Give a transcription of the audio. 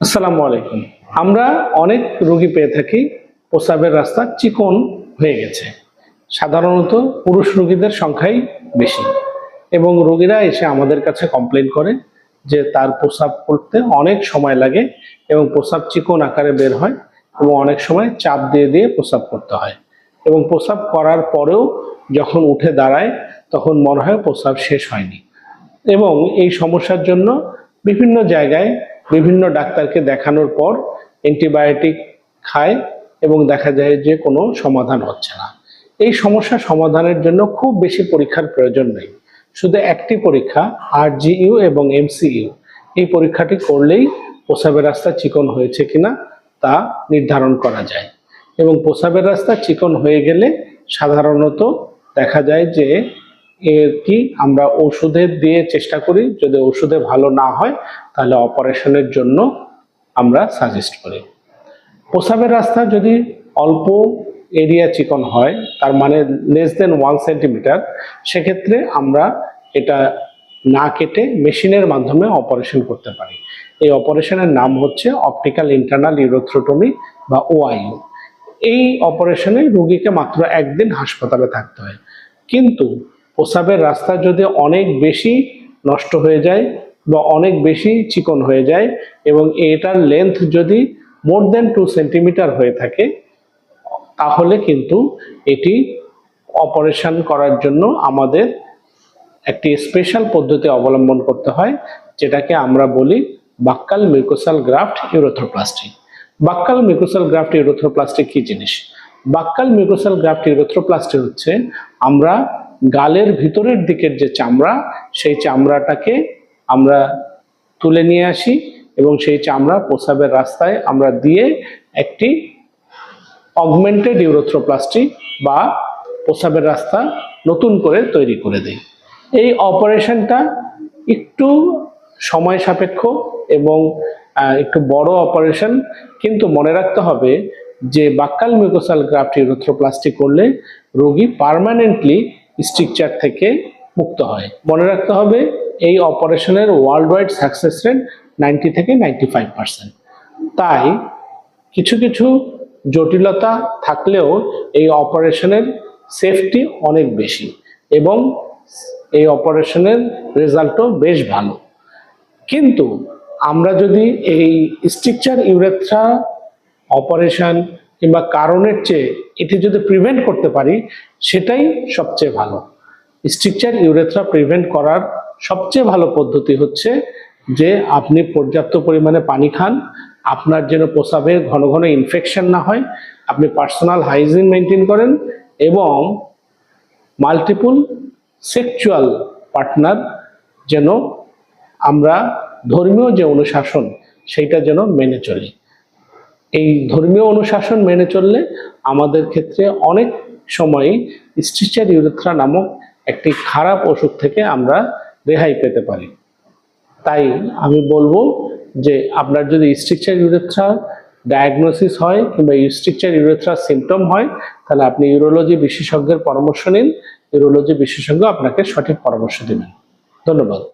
আসসালামু আলাইকুম। আমরা অনেক রোগী পেয়ে থাকি, প্রস্রাবের রাস্তা চিকন হয়ে গেছে। সাধারণত পুরুষ রোগীদের সংখ্যাই বেশি। এবং রোগীরা এসে আমাদের কাছে কমপ্লেন করে যে তার প্রস্রাব করতে অনেক সময় লাগে এবং প্রস্রাব চিকন আকারে বের হয় এবং অনেক সময় চাপ দিয়ে দিয়ে প্রস্রাব করতে হয়। এবং প্রস্রাব করার পরেও যখন উঠে দাঁড়ায়, তখন মনে হয় প্রস্রাব শেষ হয়নি। এবং এই সমস্যার জন্য বিভিন্ন জায়গায় বিভিন্ন ডাক্তারকে দেখানোর পর অ্যান্টিবায়োটিক খায় এবং দেখা যায় যে কোনো সমাধান হচ্ছে না। এই সমস্যা সমাধানের জন্য খুব বেশি পরীক্ষার প্রয়োজন নেই। শুধু একটি পরীক্ষা আরজিইউ এবং এমসিইউ এই পরীক্ষাটি করলেই প্রসাবের রাস্তা চিকন হয়েছে কিনা তা নির্ধারণ করা যায়। এবং প্রসাবের রাস্তা চিকন হয়ে গেলে সাধারণত দেখা যায় যে এর কি আমরা ওষুধে দিয়ে চেষ্টা করি, যদি ওষুধে ভালো না হয়, তাহলে অপারেশনের জন্য আমরা সাজেস্ট করি। প্রসাবের রাস্তা যদি অল্প এরিয়া চিকন হয়, তার মানে লেস দেন ওয়ান সেন্টিমিটার সেক্ষেত্রে আমরা এটা না কেটে মেশিনের মাধ্যমে অপারেশন করতে পারি। এই অপারেশনের নাম হচ্ছে অপটিক্যাল ইন্টারনাল ইউরোথ্রোটমি বা ওআইইউ এই অপারেশনে রোগীকে মাত্র একদিন হাসপাতালে থাকতে হয়। কিন্তু প্রস্রাবের রাস্তা যদি অনেক বেশি নষ্ট হয়ে যায় বা অনেক বেশি চিকন হয়ে যায় এবং এটার লেন্থ যদি মোর দেন টু সেন্টিমিটার হয়ে থাকে, তাহলে কিন্তু এটি অপারেশন করার জন্য আমাদের একটি স্পেশাল পদ্ধতি অবলম্বন করতে হয়, যেটাকে আমরা বলি buccal mucosal graft urethroplasty. Buccal mucosal graft urethroplasty কি জিনিস? বাক্কাল মিউকোসাল গ্রাফট ইউরোথ্রোপ্লাস্টি হচ্ছে আমরা গালের ভিতরের দিকের যে চামড়া, সেই চামড়াটাকে আমরা তুলে নিয়ে আসি এবং সেই চামড়া প্রসাবের রাস্তায় আমরা দিয়ে একটি অগমেন্টেড ইউরোথ্রোপ্লাস্টি বা প্রসাবের রাস্তা নতুন করে তৈরি করে দিই। এই অপারেশনটা একটু সময় সাপেক্ষ এবং একটু বড় অপারেশন, কিন্তু মনে রাখতে হবে যে বাক্কাল মিউকোসাল গ্রাফট ইউরোথ্রোপ্লাস্টি করলে রোগী পার্মানেন্টলি স্ট্রিকচার থেকে মুক্ত হয়। মনে রাখতে হবে, এই অপারেশনের world wide success rate ninety থেকে নাইনটি ফাইভ পার্সেন্ট তাই কিছু কিছু জটিলতা থাকলেও এই অপারেশনের সেফটি অনেক বেশি এবং এই অপারেশনের রেজাল্টও বেশ ভালো। কিন্তু আমরা যদি এই স্ট্রিকচার ইউরেথ্রা অপারেশন কিংবা কারণের চেয়ে এটি যদি প্রিভেন্ট করতে পারি, সেটাই সবচেয়ে ভালো। স্ট্রিকচার ইউরেথ্রা প্রিভেন্ট করার সবচেয়ে ভালো পদ্ধতি হচ্ছে যে আপনি পর্যাপ্ত পরিমাণে পানি খান, আপনার যেন প্রস্রাবে ঘন ঘন ইনফেকশন না হয়, আপনি পার্সোনাল হাইজিন মেনটেন করেন এবং মাল্টিপুল সেক্সুয়াল পার্টনার যেন আমরা ধর্মীয় যে অনুশাসন, সেইটা যেন মেনে চলি। এই ধর্মীয় অনুশাসন মেনে চললে আমাদের ক্ষেত্রে অনেক সময়ই স্ট্রিচার ইউরেথ্রা নামক একটি খারাপ ওষুধ থেকে আমরা রেহাই পেতে পারি। তাই আমি বলব যে আপনার যদি স্ট্রিকচার ইউরেথ্রা ডায়াগনোসিস হয় কিংবা স্ট্রিকচার ইউরেথ্রা সিমটম হয়, তাহলে আপনি ইউরোলজি বিশেষজ্ঞের পরামর্শ নিন। ইউরোলজি বিশেষজ্ঞ আপনাকে সঠিক পরামর্শ দেবেন। ধন্যবাদ।